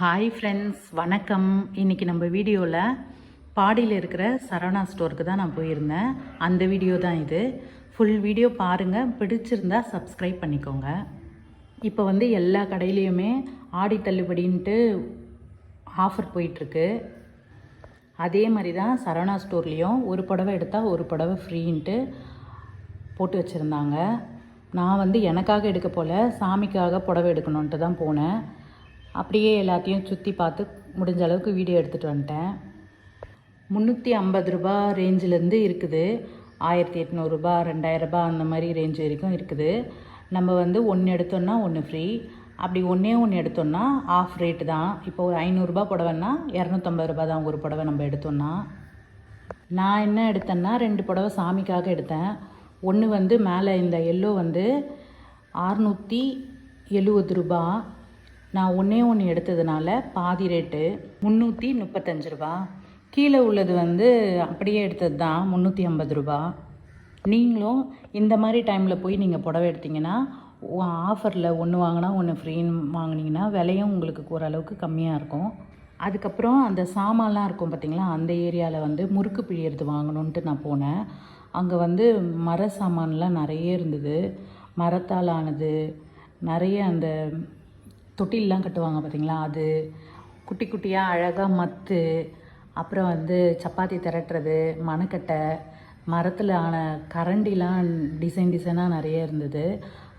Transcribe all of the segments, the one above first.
Hi friends வணக்கம். இன்றைக்கி நம்ம வீடியோவில் பாடியில் இருக்கிற சரவணா ஸ்டோருக்கு தான் நான் போயிருந்தேன். அந்த வீடியோ தான் இது. ஃபுல் வீடியோ பாருங்கள் பிடிச்சிருந்தா சப்ஸ்கிரைப் பண்ணிக்கோங்க. இப்போ வந்து எல்லா கடையிலையுமே ஆடி தள்ளுபடின்ட்டு ஆஃபர் போயிட்டுருக்கு. அதே மாதிரி தான் சரவணா ஸ்டோர்லேயும் ஒரு புடவை எடுத்தால் ஒரு புடவை ஃப்ரீன்ட்டு போட்டு வச்சுருந்தாங்க. நான் வந்து எனக்காக எடுக்க போல சாமிக்காக புடவை எடுக்கணுன்ட்டு தான் போனேன். அப்படியே எல்லாத்தையும் சுற்றி பார்த்து முடிஞ்ச அளவுக்கு வீடியோ எடுத்துகிட்டு வந்துட்டேன். முந்நூற்றி ஐம்பது ரூபா ரேஞ்சிலேருந்து இருக்குது. ஆயிரத்தி எட்நூறுபா ரெண்டாயிரரூபா அந்த மாதிரி ரேஞ்ச் வரைக்கும் இருக்குது. நம்ம வந்து ஒன்று எடுத்தோன்னா ஒன்று ஃப்ரீ அப்படி ஒன்றே ஒன்று எடுத்தோன்னா ஆஃப் ரேட்டு தான். இப்போ ஒரு ஐநூறுரூபா புடவைன்னா இரநூத்தம்பது ரூபா தான் ஒரு புடவை நம்ம எடுத்தோன்னா நான் என்ன எடுத்தேன்னா ரெண்டு புடவை சாமிக்காக எடுத்தேன். ஒன்று வந்து மேலே இந்த எல்லோ வந்து அறுநூற்றி எழுபது ரூபா. நான் ஒன்றே ஒன்று எடுத்ததுனால பாதி ரேட்டு முந்நூற்றி முப்பத்தஞ்சு ரூபா. கீழே உள்ளது வந்து அப்படியே எடுத்தது தான் முந்நூற்றி ஐம்பது ரூபா. நீங்களும் இந்த மாதிரி டைமில் போய் நீங்கள் புடவை எடுத்தீங்கன்னா ஆஃபரில் ஒன்று வாங்கினா ஒன்று ஃப்ரீன்னு வாங்கினீங்கன்னா விலையும் உங்களுக்கு ஓரளவுக்கு கம்மியாக இருக்கும். அதுக்கப்புறம் அந்த சாமான்லாம் இருக்கும் பார்த்தீங்களா அந்த ஏரியாவில் வந்து முறுக்கு பிழியறது வாங்கணுன்ட்டு நான் போனேன். அங்கே வந்து மர சாமான்லாம் நிறைய இருந்தது. மரத்தால் ஆனது நிறைய அந்த தொட்டிலெலாம் கட்டுவாங்க பார்த்தீங்களா அது குட்டி குட்டியாக அழகாக மத்து அப்புறம் வந்து சப்பாத்தி திரட்டுறது மணக்கட்டை மரத்தில் ஆன கரண்டிலாம் டிசைன் டிசைனாக நிறைய இருந்தது.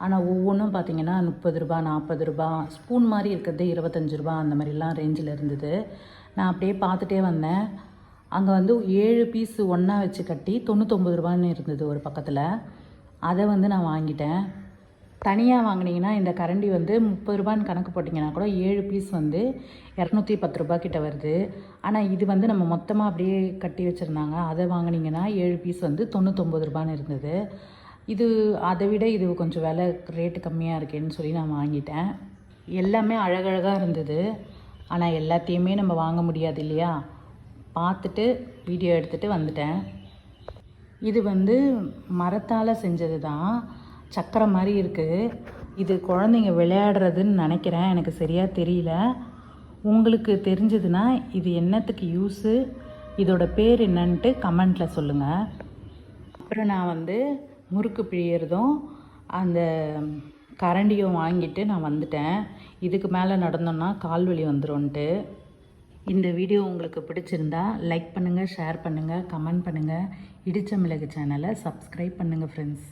ஆனால் ஒவ்வொன்றும் பார்த்தீங்கன்னா முப்பது ரூபா நாற்பது ரூபா ஸ்பூன் மாதிரி இருக்கிறது இருபத்தஞ்சி ரூபா அந்த மாதிரிலாம் ரேஞ்சில் இருந்தது. நான் அப்படியே பார்த்துட்டே வந்தேன். அங்கே வந்து ஏழு பீஸ் ஒன்றா வச்சு கட்டி தொண்ணூத்தொம்பது ரூபான்னு இருந்தது ஒரு பக்கத்தில். அதை வந்து நான் வாங்கிட்டேன். தனியாக வாங்கினீங்கன்னா இந்த கரண்டி வந்து முப்பது ரூபான்னு கணக்கு போட்டிங்கன்னா கூட ஏழு பீஸ் வந்து இரநூத்தி பத்து ரூபா கிட்ட வருது. ஆனால் இது வந்து நம்ம மொத்தமாக அப்படியே கட்டி வச்சுருந்தாங்க. அதை வாங்கினீங்கன்னா ஏழு பீஸ் வந்து தொண்ணூத்தொம்பது ரூபான்னு இருந்தது. இது அதை விட இது கொஞ்சம் விலை ரேட்டு கம்மியாக இருக்கேன்னு சொல்லி நான் வாங்கிட்டேன். எல்லாமே அழகழகாக இருந்தது. ஆனால் எல்லாத்தையுமே நம்ம வாங்க முடியாது இல்லையா? பார்த்துட்டு வீடியோ எடுத்துகிட்டு வந்துட்டேன். இது வந்து மரத்தால் செஞ்சது தான் சக்கரை மாதிரி இருக்குது இது குழந்தைங்க விளையாடுறதுன்னு நினைக்கிறேன். எனக்கு சரியாக தெரியல. உங்களுக்கு தெரிஞ்சதுன்னா இது என்னத்துக்கு யூஸு இதோட பேர் என்னன்ட்டு கமெண்ட்டில் சொல்லுங்கள் அப்புறம் நான் வந்து முறுக்கு பிழியறதும் அந்த கரண்டியும் வாங்கிட்டு நான் வந்துட்டேன். இதுக்கு மேலே நடந்தோன்னா கால்வலி வந்துடும்ன்ட்டு இந்த வீடியோ உங்களுக்கு பிடிச்சிருந்தா லைக் பண்ணுங்கள் ஷேர் பண்ணுங்கள் கமெண்ட் பண்ணுங்கள் இடிச்ச மிளகு சேனலை சப்ஸ்கிரைப் பண்ணுங்கள் ஃப்ரெண்ட்ஸ்